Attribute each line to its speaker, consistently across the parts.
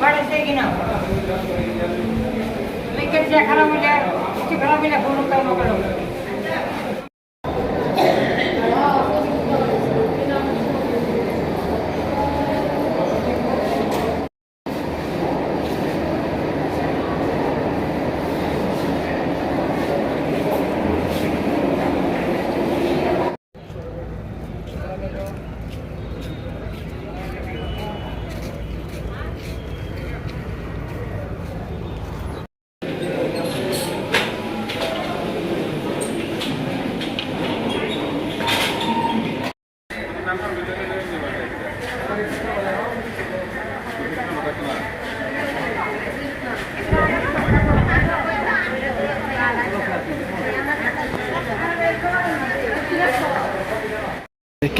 Speaker 1: পাঠাইছে কিনা লিখের যে খারাপ হইলে কিছু খারাপ হইলে ফোন কর্ম করো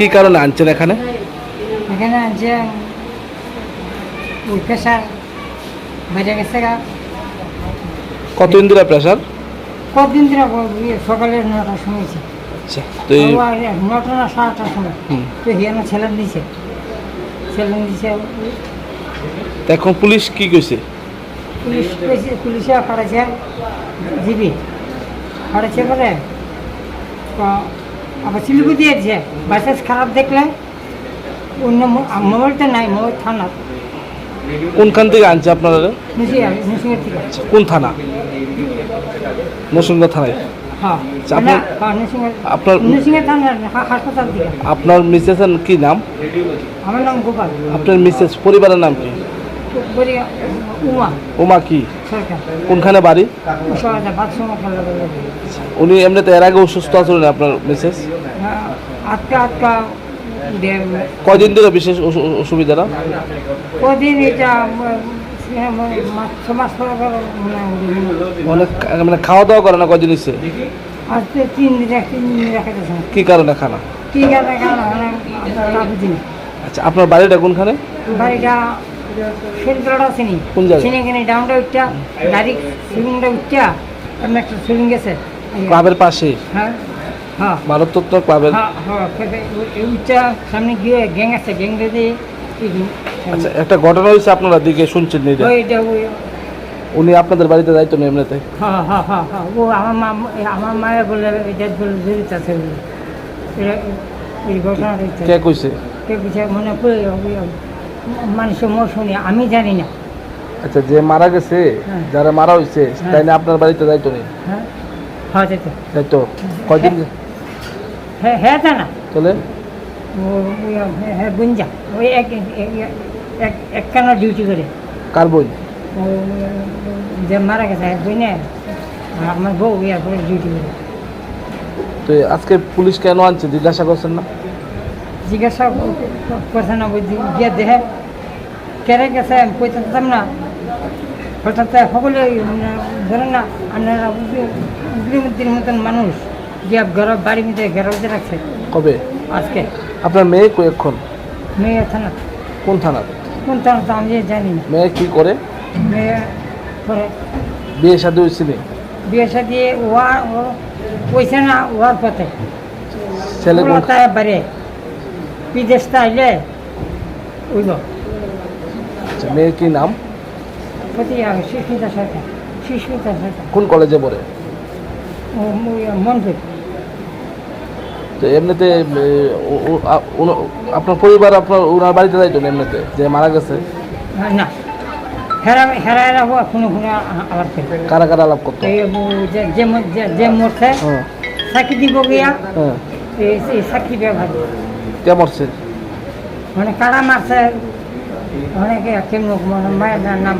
Speaker 2: কি কারণে আনছেন এখানে?
Speaker 1: এখানে প্রেশার বেড়ে গেছে
Speaker 2: কতদিন ধরে প্রেশার?
Speaker 1: কতদিন ধরে ইয়ে সকালে নটার সময়
Speaker 2: আচ্ছা তো
Speaker 1: নটা না সাড়ে আটটার সময়।
Speaker 2: হুম।
Speaker 1: তো হিয়ানো ছেলেন দিছে ছেলেন দিছে
Speaker 2: এখন পুলিশ কি কইছে?
Speaker 1: পুলিশ কইছে- পুলিশে পাঠাইছে জিবি। পাঠাইছে পরে তো আবার শিলিগুড়ি দিয়েছে বাসেস খারাপ দেখলে অন্য মোবাইলটা নাই মোবাইল থানা।
Speaker 2: কোনখান থেকে আনছে আপনারা?
Speaker 1: থেকে।
Speaker 2: কোন থানা? নরসিংহ থানায়?
Speaker 1: হ্যাঁ
Speaker 2: আচ্ছা, আপনার-
Speaker 1: হ্যাঁ,
Speaker 2: মিসেসের কি নাম?
Speaker 1: আমার নাম গোপাল।
Speaker 2: আপনার মিসেস পরিবারের নাম কি?
Speaker 1: উমা।
Speaker 2: কি? কোনখানে বাড়ি? উনি এমনিতে এর আগে অসুস্থ আছিলেন আপনার মিসেস
Speaker 1: দে-
Speaker 2: কয়দিন ধরে বিশেষ অসু- অসুবিধাটা?
Speaker 1: কদিন এটা
Speaker 2: অনেক মানে খাওয়া দাওয়া করে না কয়দিন হচ্ছে
Speaker 1: আজকে তিন দিন এক তিন দিন রেখেছে
Speaker 2: কি কারণে খানা? আচ্ছা আপনার বাড়িটা কোনখানে?
Speaker 1: বাড়িটা সেন্টারটা চিনি। চিনি কিনে ডাউনটা উঠটা ডাইরেক্ট সুইমিংটা উঠটা এমন একটা সুইমিং গেছে।
Speaker 2: ক্লাবের পাশে?
Speaker 1: হ্যাঁ হ্যাঁ।
Speaker 2: ভারততত্ত্ব ক্লাবের?
Speaker 1: হ্যাঁ হ্যাঁ উচ্চা সামনে গিয়ে গ্যাং আছে গ্যাং দিয়ে
Speaker 2: আচ্ছা একটা ঘটনা হয়েছে আপনারা দিকে শুনছেন এটা?
Speaker 1: ওইটা ওই
Speaker 2: উনি আপনাদের বাড়িতে যাইতো না এমনিতে?
Speaker 1: হ্যাঁ হ্যাঁ হ্যাঁ হ্যাঁ ও আমার মা আমার মায়ের বলে এটা বলে জড়িত আছে এই হচ্ছে।
Speaker 2: কে কইছে?
Speaker 1: কে কিছু মনে করে মানুষের শুনি আমি জানি না।
Speaker 2: আচ্ছা যে মারা গেছে
Speaker 1: হ্যাঁ।
Speaker 2: যারা মারা হয়েছে তাই না আপনার বাড়িতে যাইতো না
Speaker 1: হ্যাঁ। হ্যাঁ যাইতো।
Speaker 2: যাইতো কয়দিন?
Speaker 1: হ্যাঁ হ্যাঁ তা না। হ্যাঁ হ্যাঁ ওই এক এক- একখানা ডিউটি করে।
Speaker 2: কার বই
Speaker 1: যে মারা গেছে বুঝনে আমার বউ ইয়ার পরে ডিউটি করে।
Speaker 2: তো আজকে পুলিশ কেন আনছে? জিজ্ঞাসা করছেন না?
Speaker 1: জিজ্ঞাসা করছে না বুঝি গিয়ে দেখে। কেড়ে গেছে আমি কইতে পারতাম না। হঠাৎ সকলে মানে ধরেন না আপনারা উগ্রিমুদ্দির মতন মানুষ গিয়ে ঘর বাড়ির মধ্যে ঘেরাতে রাখছে।
Speaker 2: কবে?
Speaker 1: আজকে।
Speaker 2: আপনার মেয়ে এখন?
Speaker 1: মেয়ে থানা।
Speaker 2: কোন থানা?
Speaker 1: কোন থানা তো আমি জানি না।
Speaker 2: মেয়ে কি করে?
Speaker 1: মেয়ে পরে
Speaker 2: বিয়ে শাদী হয়েছিল
Speaker 1: বিয়ে সাথে ওয়া পয়সা না ওয়ার পথে।
Speaker 2: ছেলে কোন
Speaker 1: বাড়ি। বিদেশটা আইলে ওইব
Speaker 2: আচ্ছা, মেয়ের কি নাম?
Speaker 1: সুস্মিতা সরকার সুস্মিতা সরকার।
Speaker 2: কোন কলেজে পড়ে?
Speaker 1: ও মনপুর
Speaker 2: তো এমনিতে আপনার পরিবার আপনার ওনার বাড়িতে যাইতো এমনিতে যে মারা গেছে?
Speaker 1: না হেরা হেরা হেরা হওয়া কোনো কোনো আলাপ করে
Speaker 2: কারা কারা আলাপ করতো?
Speaker 1: যে মরছে
Speaker 2: হ্যাঁ।
Speaker 1: সাক্ষী দিব গিয়া
Speaker 2: হ্যাঁ।
Speaker 1: সাক্ষী ব্যবহার।
Speaker 2: কে মরছে?
Speaker 1: মানে কারা মারছে? অনেকে কেমন মানে মায়ের নাম।